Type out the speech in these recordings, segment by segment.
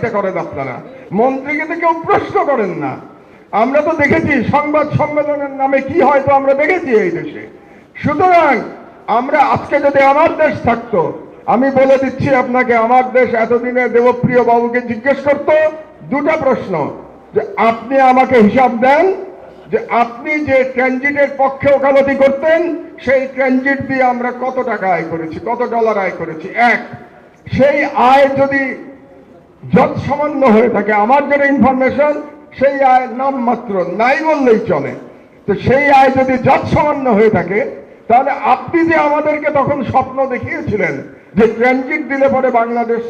এটা করেন আপনারা। মন্ত্রীকে তো কেউ প্রশ্ন করেন না। আমরা তো দেখেছি, সংবাদ সম্মেলনের নামে কি হয় তো আমরা দেখেছি এই দেশে। সুতরাং আমরা আজকে যদি আমার দেশ থাকতো, আমি বলে দিচ্ছি আপনাকে, আমার দেশ এতদিনে দেবপ্রিয় বাবুকে জিজ্ঞেস করতো দুটা প্রশ্ন। যে আপনি আমাকে হিসাব দেন যে আপনি যে ট্রানজিটের পক্ষে ওকালতি করতেন, সেই ট্রানজিট দিয়ে আমরা কত টাকা আয় করেছি, কত ডলার আয় করেছি। এক, সেই আয় যদি যত সামান্য হয়ে থাকে। আমার যেটা ইনফরমেশন সেই আয় নাম মাত্র নাই বললেই চলে। তো সেই আয় যদি যত সামান্য হয়ে থাকে, তাহলে আপনি যে আমাদেরকে তখন স্বপ্ন দেখিয়েছিলেন যে ট্রানজিট দিলে পরে বাংলাদেশ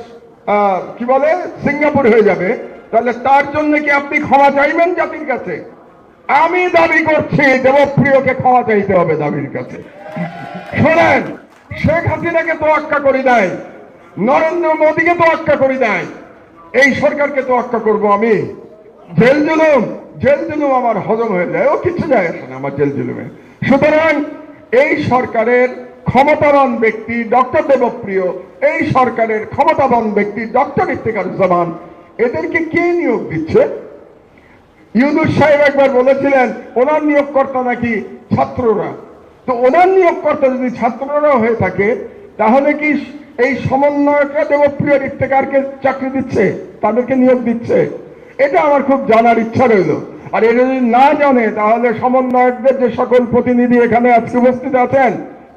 কি বলে, সিঙ্গাপুর হয়ে যাবে, তাহলে তার জন্য কি আপনি ক্ষমা চাইবেন জাতির কাছে? আমি দাবি করছি, দেবপ্রিয়কে ক্ষমা চাইতে হবে দাবির কাছে। শোনেন, শেখ হাসিনাকে তোয়াক্কা করি নাই নরেন্দ্র মোদীকে তোয়াক্কা করি নাই এই সরকারকে তো তোয়াক্কা করব আমি। জেল জুলুম জেল জুলুম আমার হজম হয়ে যায়। ও কিছু যায় আসে না আমার জেল জুলুমে সুতরাং এই সরকারের ক্ষমতাবান ব্যক্তি ডক্টর দেবপ্রিয়, এই সরকারের ক্ষমতাবান ব্যক্তি ডক্টর ইফতেখারুজ্জামান এদেরকে কে নিয়োগ দিচ্ছে? ইউনুস সাহেব একবার বলেছিলেন, ওনার নিয়োগকর্তা নাকি ছাত্ররা? তো ওনার নিয়োগকর্তা যদি ছাত্ররা হয়ে থাকে, তাহলে কি এই সমন্বয়করা দেবপ্রিয় ইফতেকারকে চাকরি দিচ্ছে, তাদেরকে নিয়োগ দিচ্ছে। এটা আমার খুব জানার ইচ্ছা রইল। আর এটা যদি না জানে, তাহলে সমন্বয়কদের যে সকল প্রতিনিধি এখানে আজকে উপস্থিত আছেন,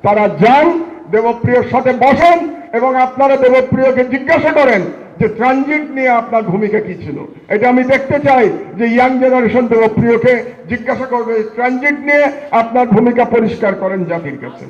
তারা যান, দেবপ্রিয়র সাথে বসেন এবং আপনারা দেবপ্রিয়কে জিজ্ঞাসা করেন যে ট্রানজিট নিয়ে আপনার ভূমিকা কি ছিল। এটা আমি দেখতে চাই যে ইয়াং জেনারেশন দেবপ্রিয়কে জিজ্ঞাসা করবে, ট্রানজিট নিয়ে আপনার ভূমিকা পরিষ্কার করেন জাতির কাছে।